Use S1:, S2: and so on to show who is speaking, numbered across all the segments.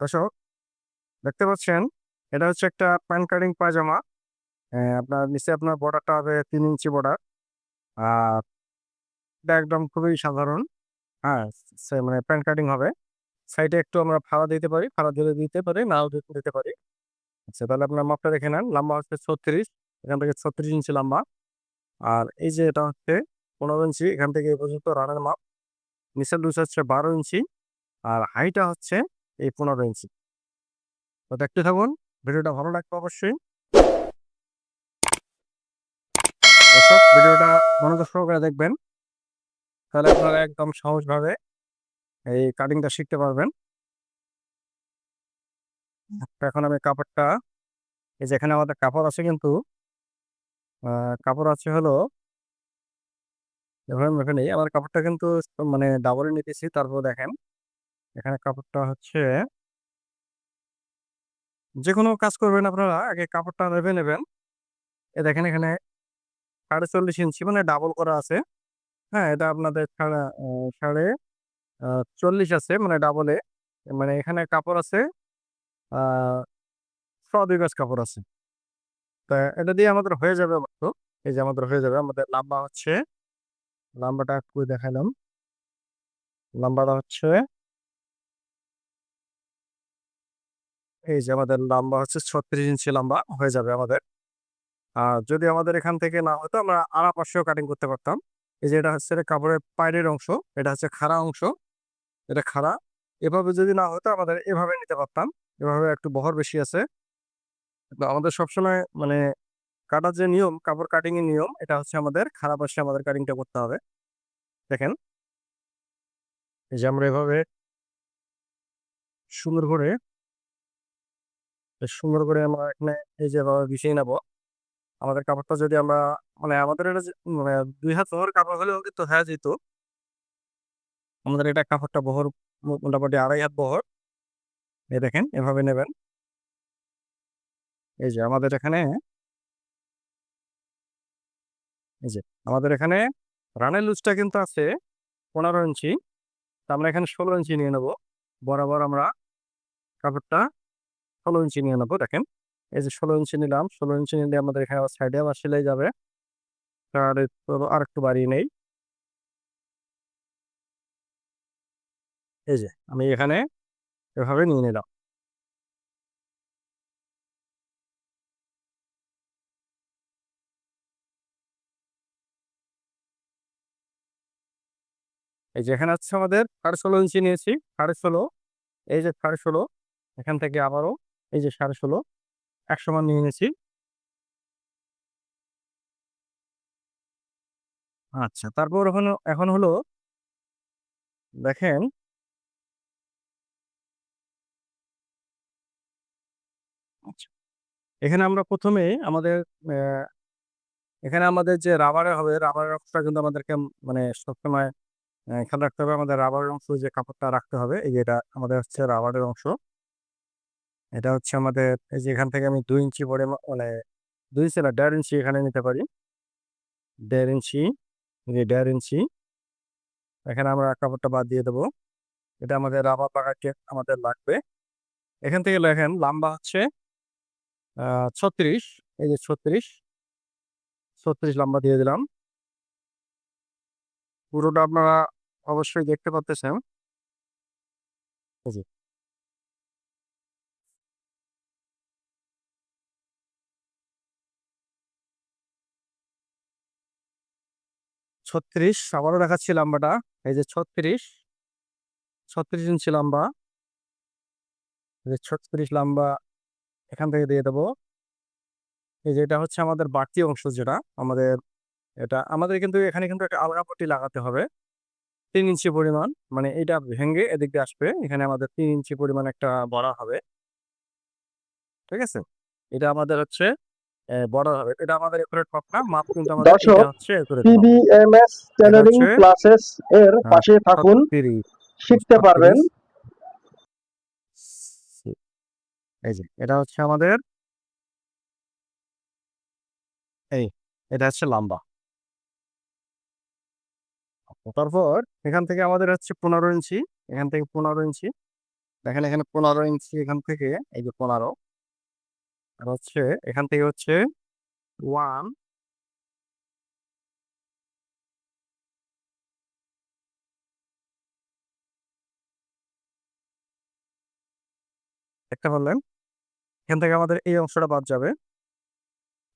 S1: দর্শক, দেখতে পাচ্ছেন? এটা হচ্ছে একটা প্যান কাটিং পায়জামা। আপনার নিচে আপনার বর্ডারটা হবে তিন ইঞ্চি বর্ডার। আর এটা একদম খুবই সাধারণ। হ্যাঁ মানে প্যান কাটিং হবে। সাইডে একটু আমরা ফাড়া দিতে পারি, ফাড়া দিলে দিতে পারি, নাও দিতে দিতে পারি। আচ্ছা তাহলে আপনার মাপটা দেখে নেন। লম্বা হচ্ছে ছত্রিশ, এখান থেকে ছত্রিশ ইঞ্চি লম্বা। আর এই যে এটা হচ্ছে পনেরো ইঞ্চি, এখান থেকে এই পর্যন্ত রানের মাপ। নিচের লুজ হচ্ছে বারো ইঞ্চি। আর হাইটা হচ্ছে এই পনেরো ইঞ্চি তো দেখতে থাকুন, ভিডিওটা ভালো লাগবে অবশ্যই ভিডিওটা মনোযোগ সহকারে দেখবেন। তাহলে আপনারা একদম সহজভাবে এই কাটিংটা শিখতে পারবেন। এখন আমি কাপড়টা, এই যেখানে আমাদের কাপড় আছে কিন্তু কাপড় আছে হলো মেপে নেই। আমার কাপড়টা কিন্তু মানে ডাবলে নিতেছি, তারপর দেখেন। এখানে কাপড়টা হচ্ছে যে কোনো কাজ করবেন আপনারা, আগে কাপড়টা নেবে নেবেন। এ দেখেন এখানে সাড়ে চল্লিশ ইঞ্চি মানে ডাবল করা আছে। হ্যাঁ এটা আপনাদের সাড়ে সাড়ে চল্লিশ আছে মানে ডাবলে। মানে এখানে কাপড় আছে ছ দুই গজ কাপড় আছে। তা এটা দিয়ে আমাদের হয়ে যাবে মাত্র এই যে আমাদের হয়ে যাবে, আমাদের লম্বা হচ্ছে, লম্বাটা একটু দেখালাম। লম্বাটা হচ্ছে এই যে আমাদের লম্বা হচ্ছে ছত্রিশ ইঞ্চি লম্বা হয়ে যাবে আমাদের। আর যদি আমাদের এখান থেকে না হতো, আমরা আড়া পাশেও কাটিং করতে পারতাম। এই যে এটা হচ্ছে কাপড়ের পায়ের অংশ, এটা হচ্ছে খাড়া অংশ, এটা খাড়া। এভাবে যদি না হতো, আমাদের এভাবে নিতে পারতাম। এভাবে একটু বহর বেশি আছে। আমাদের সবসময় মানে কাটার যে নিয়ম, কাপড় কাটিং এর নিয়ম, এটা হচ্ছে আমাদের খারাপ পাশে আমাদের কাটিংটা করতে হবে। দেখেন। এই যে আমরা এভাবে সুন্দর করে বেশ সুন্দর করে আমরা এখানে এই যে বিছিয়ে নেব। আমাদের কাপড়টা যদি আমরা মানে আমাদের এটা মানে দুই হাত বহর কাপড় হলেও কিন্তু হ্যাঁ যেত আমাদের এটা কাপড়টা বহর মোটামুটি আড়াই হাত বহর। এই দেখেন, এভাবে নেবেন। এই যে আমাদের এখানে এই যে আমাদের এখানে রানের লুজটা কিন্তু আছে পনেরো ইঞ্চি। তা আমরা এখানে ষোলো ইঞ্চি নিয়ে নেব। বরাবর আমরা কাপড়টা ষোলো ইঞ্চি নিয়ে নেব, দেখেন। এই যে ষোলো ইঞ্চি নিলাম, ষোলো ইঞ্চি নিলে আমাদের এখানে আবার সাইডে আবার সেলাই যাবে। একটু আর একটু বাড়িয়ে নেই। এই যে আমি এখানে এভাবে নিয়ে নিলাম। এই যে এখানে হচ্ছে আমাদের সাড়ে ষোলো ইঞ্চি নিয়েছি, সাড়ে ষোলো। এই যে সাড়ে ষোলো, এখান থেকে আবারও এই যে সাড়ে ষোলো এক সমান নিয়ে নিয়েছি। আচ্ছা তারপর এখন এখন হলো দেখেন আচ্ছা এখানে আমরা প্রথমে আমাদের এখানে আমাদের যে রাবারের হবে, রাবারের অংশটা কিন্তু আমাদেরকে মানে সবসময় খেয়াল রাখতে হবে। আমাদের রাবারের অংশ যে কাপড়টা রাখতে হবে, এই যে এটা আমাদের হচ্ছে রাবারের অংশ। এটা হচ্ছে আমাদের, এই যে এখান থেকে আমি দুই ইঞ্চি পরে মানে দুই না দেড় ইঞ্চি এখানে নিতে পারি। দেড় ইঞ্চি যে দেড় ইঞ্চি। এখানে আমরা কাপড়টা বাদ দিয়ে দেবো। এটা আমাদের রাবার লাগাতে আমাদের লাগবে। এখান থেকে লেখেন লম্বা হচ্ছে ছত্রিশ, এই যে ছত্রিশ। ছত্রিশ লম্বা দিয়ে দিলাম। পুরোটা আপনারা অবশ্যই দেখতে পাচ্ছেন ছত্রিশ, আবারও দেখাচ্ছি লম্বাটা। এই যে ছত্রিশ ছত্রিশ ইঞ্চি লম্বা। যে ছত্রিশ লম্বা, এখান থেকে দিয়ে দেবো। এই যে এটা হচ্ছে আমাদের বাড়তি অংশ যেটা, আমাদের এটা, আমাদের কিন্তু এখানে কিন্তু একটা আলগা পট্টি লাগাতে হবে। তিন ইঞ্চি পরিমাণ মানে এটা ভেঙে এদিক দিয়ে আসবে, এখানে আমাদের তিন ইঞ্চি পরিমাণ একটা বড়া হবে। ঠিক আছে? এটা আমাদের হচ্ছে বড় হবে। এটা আমাদের একুরেট মাপ না মাপ কিন্তু আমাদের
S2: দর্শক,
S1: এটা হচ্ছে একুরেট
S2: পিবিএমএস টেলারিং ক্লাসেস এর
S1: হ্যাঁ,
S2: পাশে থাকুন। শিখতে পারবেন।
S1: এই যে এটা হচ্ছে আমাদের এই এটা হচ্ছে লম্বা। তারপর এখান থেকে আমাদের হচ্ছে পনেরো ইঞ্চি এখান থেকে পনেরো ইঞ্চি। দেখেন এখানে পনেরো ইঞ্চি এখান থেকে এই যে পনেরো। আর হচ্ছে এখান থেকে হচ্ছে ওয়ান একটা বললেন। এখান থেকে আমাদের এই অংশটা বাদ যাবে।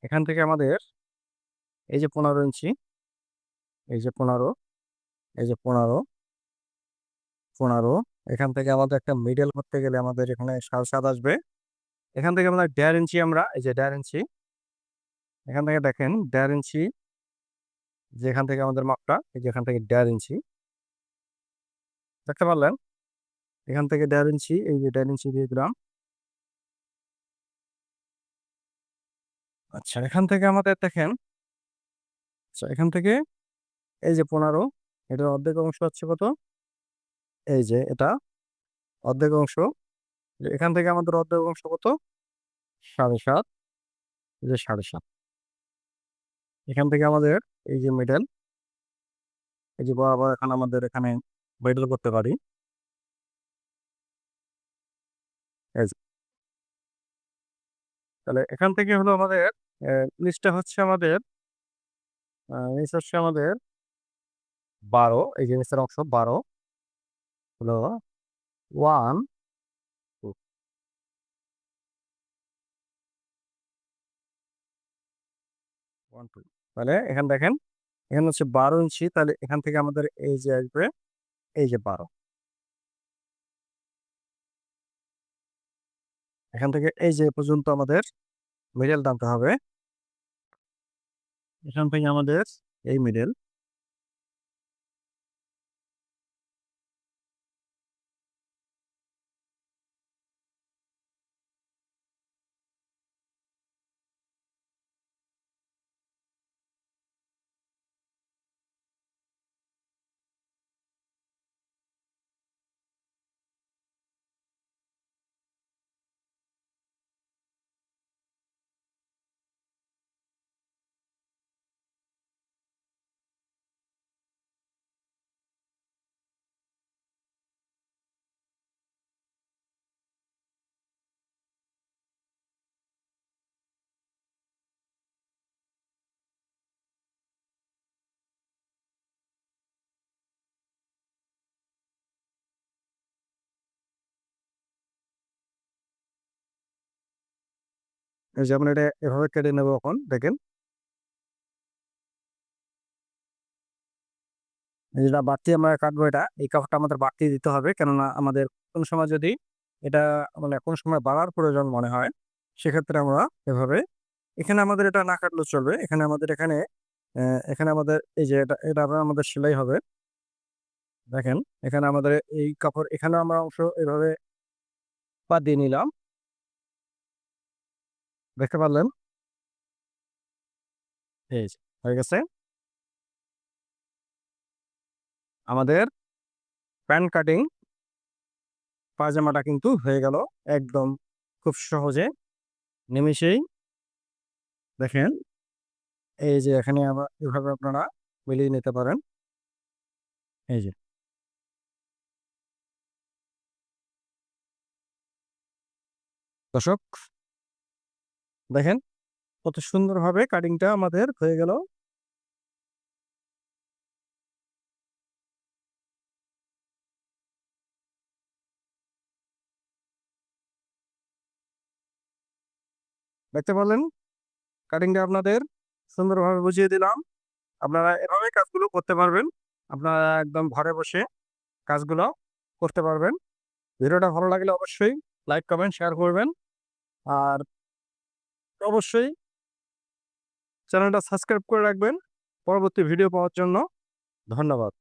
S1: এখান থেকে আমাদের এই যে পনেরো ইঞ্চি, এই যে পনেরো, এই যে পনেরো পনেরো, এখান থেকে আমাদের একটা মিডল করতে গেলে আমাদের এখানে সাত সাত আসবে। এখান থেকে আমরা দেড় ইঞ্চি আমরা, এই যে দেড় ইঞ্চি, এখান থেকে দেখেন দেড় ইঞ্চি যেখান থেকে আমাদের মাপটা, এই যে এখান থেকে দেড় ইঞ্চি। দেখতে পারলেন? এখান থেকে দেড় ইঞ্চি, এই যে দেড় ইঞ্চি দিয়ে দিলাম। আচ্ছা এখান থেকে আমাদের দেখেন আচ্ছা এখান থেকে, এই যে পনেরো, এটার অর্ধেক অংশ হচ্ছে কত? এই যে এটা, অর্ধেক অংশ এখান থেকে আমাদের অর্ধেক অংশ কত? সাড়ে সাত। যে সাড়ে সাত। এখান থেকে আমাদের এই যে মিডল এই যে বরাবর এখন আমাদের এখানে মিডল করতে পারি। তাহলে এখান থেকে হলো আমাদের নিচটা হচ্ছে আমাদের নিচ হচ্ছে আমাদের বারো। এই যে নিচের অংশ বারো। হলো ওয়ান তাহলে এখানে দেখেন, এখানে হচ্ছে বারো ইঞ্চি, তাহলে এখান থেকে আমাদের এই যে আসবে, এই যে বারো। এখান থেকে এই যে পর্যন্ত আমাদের মিডেল টানতে হবে। এখান থেকে আমাদের এই মিডল এই যে, আমরা এটা এভাবে কেটে নেব এখন, দেখেন। যেটা বাড়তি আমরা কাটবো এটা, এই কাপড়টা আমাদের বাড়তি দিতে হবে। কেননা আমাদের কোন সময় যদি এটা মানে কোন সময় বাড়ার প্রয়োজন মনে হয়, সেক্ষেত্রে আমরা এভাবে, এখানে আমাদের এটা না কাটলেও চলবে। এখানে আমাদের এখানে এখানে আমাদের এই যে, এটা এটা আমাদের সেলাই হবে। দেখেন, এখানে আমাদের এই কাপড় এখানে আমরা অংশ এভাবে বাদ দিয়ে নিলাম। দেখতে পারলেন? এই হয়ে গেছে। আমাদের প্যান্ট কাটিং পায়জামাটা কিন্তু হয়ে গেল একদম খুব সহজে। নিমিষেই দেখেন, এই যে এখানে আবার এভাবে আপনারা মিলিয়ে নিতে পারেন। এই যে। দর্শক দেখেন কত সুন্দরভাবে কাটিংটা আমাদের হয়ে গেল। দেখতে পারলেন? কাটিংটা আপনাদের সুন্দরভাবে বুঝিয়ে দিলাম। আপনারা এভাবে কাজগুলো করতে পারবেন। আপনারা একদম ঘরে বসে কাজগুলো করতে পারবেন। ভিডিওটা ভালো লাগলে অবশ্যই লাইক কমেন্ট শেয়ার করবেন। আর অবশ্যই চ্যানেলটা সাবস্ক্রাইব করে রাখবেন। পরবর্তী ভিডিও পাওয়ার জন্য ধন্যবাদ।